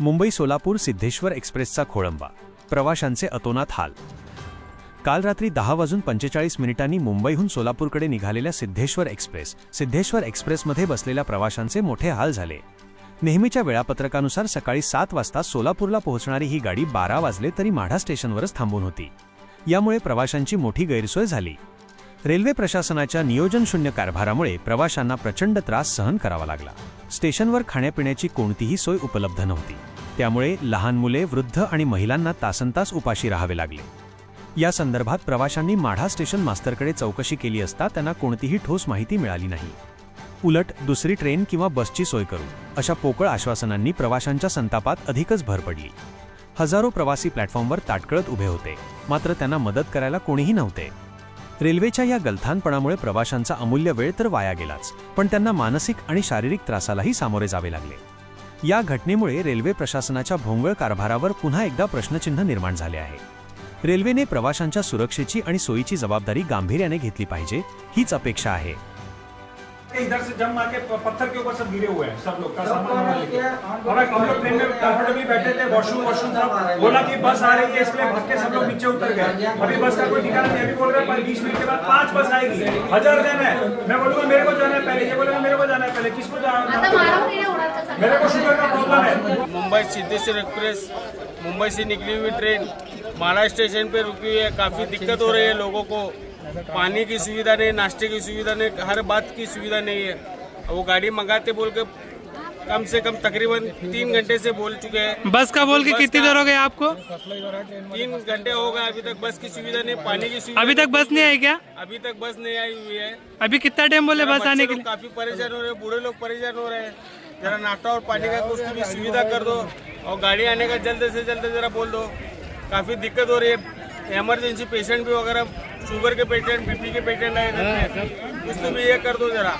मुंबई सोलापूर सिद्धेश्वर एक्सप्रेसचा खोळंबा. प्रवाशांचे अतोनात हाल. काल रात्री दहा वाजून पंचेचाळीस मिनिटांनी मुंबईहून सोलापूरकडे निघालेल्या सिद्धेश्वर एक्सप्रेस सिद्धेश्वर एक्सप्रेसमध्ये बसलेल्या प्रवाशांचे मोठे हाल झाले. नेहमीच्या वेळापत्रकानुसार सकाळी सात वाजता सोलापूरला पोहोचणारी ही गाडी बारा वाजले तरी माढा स्टेशनवरच थांबून होती. यामुळे प्रवाशांची मोठी गैरसोय झाली. रेल्वे प्रशासनाच्या नियोजनशून्य कारभारामुळे प्रवाशांना प्रचंड त्रास सहन करावा लागला. स्टेशनवर खाण्यापिण्याची कोणतीही सोय उपलब्ध नव्हती. त्यामुळे लहान मुले वृद्ध आणि महिलांना तासनतास उपाशी राहावे लागले. या संदर्भात प्रवाशांनी माढा स्टेशन मास्तरकडे चौकशी केली असता त्यांना कोणतीही ठोस माहिती मिळाली नाही. उलट दुसरी ट्रेन किंवा बसची सोय करू अशा पोकळ आश्वासनांनी प्रवाशांच्या संतापात अधिकच भर पडली. हजारो प्रवासी प्लॅटफॉर्मवर ताटकळत उभे होते मात्र त्यांना मदत करायला कोणीही नव्हते. रेल्वेच्या या गलथानपणामुळे प्रवाशांचा अमूल्य वेळ तर वाया गेलाच पण त्यांना मानसिक आणि शारीरिक त्रासालाही सामोरे जावे लागले. या घटनेमुळे रेल्वे प्रशासनाच्या भोंगळ कारभारावर पुन्हा एकदा प्रश्नचिन्ह निर्माण झाले आहे. रेल्वेने प्रवाशांच्या सुरक्षेची आणि सोयीची जबाबदारी गांभीर्याने घेतली पाहिजे हीच अपेक्षा आहे. इधर से जम मार के पत्थर के ऊपर सब गिरे हुए हैं सब लोग का सामान और हम लोग ट्रेन में कंफर्टेबली बैठे थे वॉशरूम वॉशरूम था। बोला कि बस आ रही है इसलिए भाग के सब लोग नीचे उतर गए। अभी बस का कोई ठिकाना नहीं अभी बोल रहे हैं बीस मिनट के बाद पाँच बस आएगी। हज़ार जन है। मैं बोलूँगा मेरे को जाना है पहले ये बोलेगा मेरे को जाना है पहले किसको जाना सांगा? मेरे को शुगर का प्रॉब्लम है। मुंबई सिद्धेश्वर एक्सप्रेस मुंबई से निकली हुई ट्रेन माला स्टेशन पे रुकी हुई है। काफ़ी दिक्कत हो रही है लोगों को। पानी की सुविधा नहीं नाश्ते की सुविधा नहीं हर बात की सुविधा नहीं है। वो गाड़ी मंगाते बोल के कम से कम तकरीबन तीन घंटे से बोल चुके हैं। बस का बोल के कितनी देर हो गई आपको? तीन घंटे हो गए अभी तक बस की सुविधा नहीं पानी की सुविधा अभी तक बस नहीं आई क्या? अभी तक बस नहीं आई हुई है। अभी कितना टाइम बोले बस आने के लिए? काफ़ी परेशान हो रहे हैं बूढ़े लोग परेशान हो रहे हैं। जरा नाश्ता और पानी का कुछ भी सुविधा कर दो और गाड़ी आने का जल्द से जल्द जरा बोल दो। काफ़ी दिक्कत हो रही है इमरजेंसी पेशेंट भी वगैरह शुगर के पेशेंट बीपी के पेशेंट हैं। कुछ तो भी ये कर दो जरा।